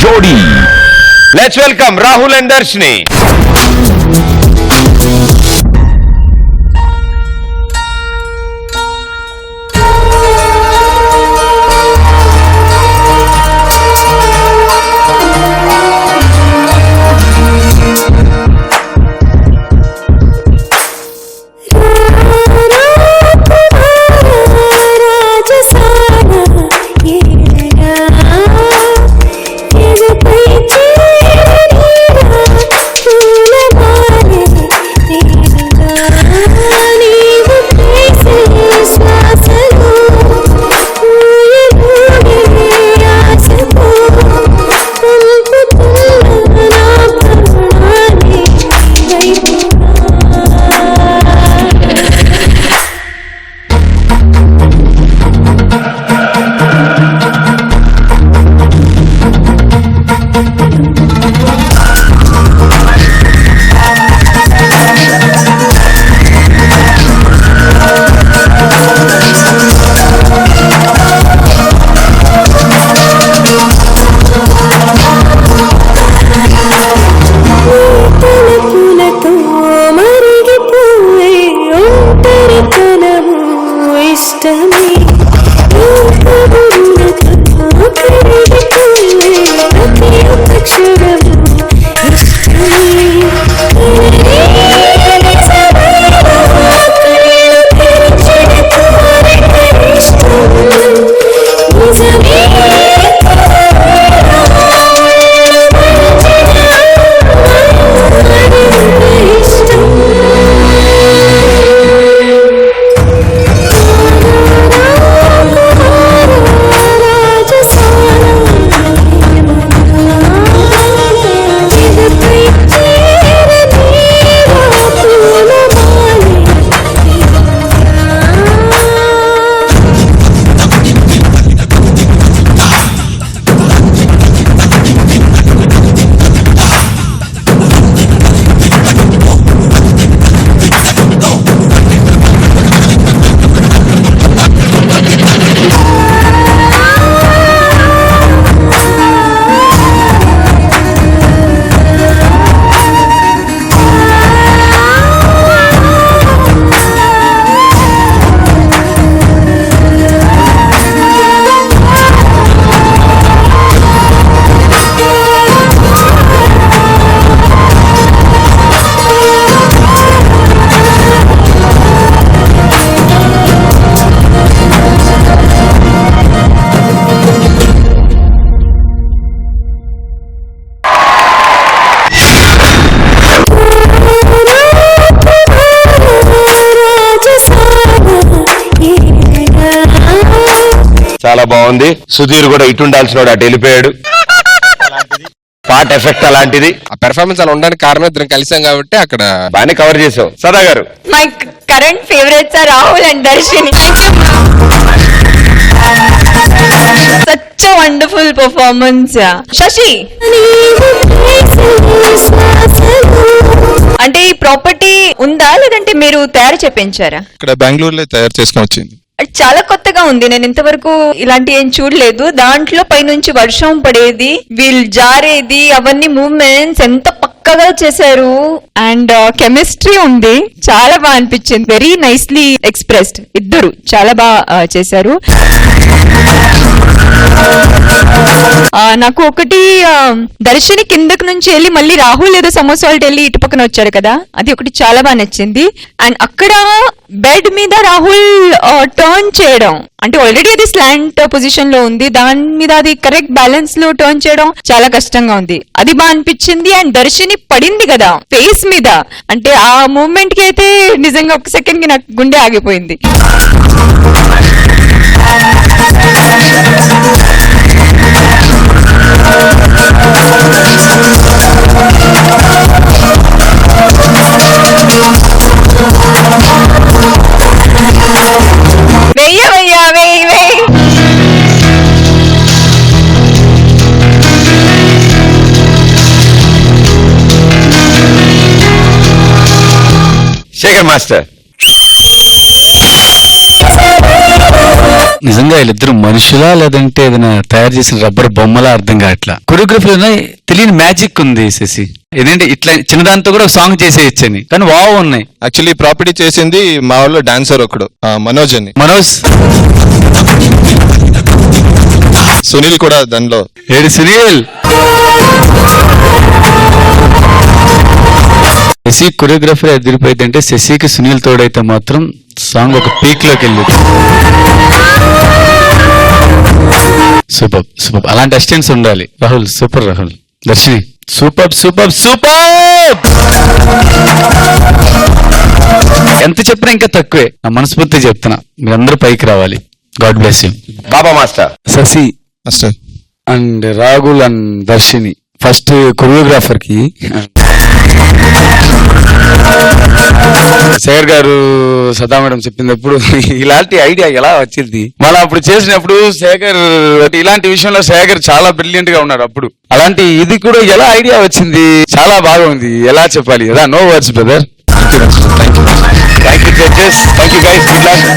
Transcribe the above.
జోడీ let's welcome Rahul and Darshini Yeah. చాలా బాగుంది. సుధీర్ కూడా ఇటు ఉండాల్సిన వాడు అటు వెళ్ళిపోయాడు. పాట ఎఫెక్ట్ అలాంటిది. ఆ పెర్ఫార్మెన్స్ అలా ఉండడానికి కారణం ఇద్దరం కలిసాం కాబట్టి అక్కడ బాగానే కవర్ చేసావు Sada garu. My current favourites are Rahul and Darshini such wonderful performance Shashi అంటే ఈ ప్రాపర్టీ ఉందా? లేదంటే మీరు తయారు చేపించారా? ఇక్కడ బెంగళూరులో తయారు చేసుకొని వచ్చింది. చాలా కొత్తగా ఉంది. నేను ఇంతవరకు ఇలాంటి ఏం చూడలేదు. దాంట్లో పైనుంచి వర్షం పడేది వీళ్ళు జారేది అవన్నీ మూవ్మెంట్స్ ఎంత పక్కగా చేశారు. అండ్ కెమిస్ట్రీ ఉంది. చాలా బాగా అనిపించింది. వెరీ నైస్లీ ఎక్స్ప్రెస్డ్ ఇద్దరు చాలా బాగా చేశారు. నాకు ఒకటి దర్శని కిందకి నుంచి వెళ్ళి మళ్ళీ రాహుల్ ఏదో సమోసా వెళ్ళి ఇటు పక్కన వచ్చారు కదా అది ఒకటి చాలా బాగా నచ్చింది. అండ్ అక్కడ బెడ్ మీద రాహుల్ టర్న్ చేయడం. అంటే ఆల్రెడీ అది స్లాంట్ పొజిషన్లో ఉంది. దాని మీద అది కరెక్ట్ బ్యాలెన్స్లో టర్న్ చేయడం చాలా కష్టంగా ఉంది. అది బాగా అనిపించింది. అండ్ దర్శిని పడింది కదా ఫేస్ మీద. అంటే ఆ మూమెంట్కి అయితే నిజంగా ఒక సెకండ్కి నాకు గుండె ఆగిపోయింది. Shake it, master. నిజంగా వీళ్ళిద్దరు మనుషులా లేదంటే ఏదైనా తయారు చేసిన రబ్బర్ బొమ్మలా అర్థం కావట్లా? కొరియోగ్రఫీలో తెలియని మ్యాజిక్ ఉంది శశి. ఏంటంటే ఇట్లా చిన్నదాంతో కూడా సాంగ్ చేసేయచ్చని. కానీ వావ్ ఉన్నాయి. యాక్చువల్లీ ప్రాపర్టీ చేసింది మా వాళ్ళు డాన్సర్ ఒకడు మనోజ్ అని. మనోజ్? సునీల్ కూడా దానిలో. ఏడు సునీల్? శశి కొరియోగ్రఫీ ఎదిరిపోయింది అంటే శశికి సునీల్ తోడైతే మాత్రం సాంగ్ ఒక పీక్లోకి వెళ్ళింది సూపర్ సూపర్. అలాంటి అసిస్టెంట్స్ ఉండాలి. Rahul super Rahul. Darshini. Super super super! ఎంత చెప్పినా ఇంకా తక్కువే. నా మనస్ఫూర్తి చెప్తున్నా. మీరందరూ పైకి రావాలి. God bless you. Baba master. Shashi master. And Ragul and Darshini. First కొరియోగ్రాఫర్కి శేఖర్ గారు సదా మేడం చెప్పినప్పుడు ఇలాంటి ఐడియా ఎలా వచ్చింది? మళ్ళీ అప్పుడు చేసినప్పుడు శేఖర్ అంటే ఇలాంటి విషయంలో శేఖర్ చాలా బ్రిలియంట్గా ఉన్నాడు అప్పుడు. అలాంటి ఇది కూడా ఎలా ఐడియా వచ్చింది? చాలా బాగా ఉంది ఎలా చెప్పాలి? కదా no words brother. Thank you judges thank you guys good luck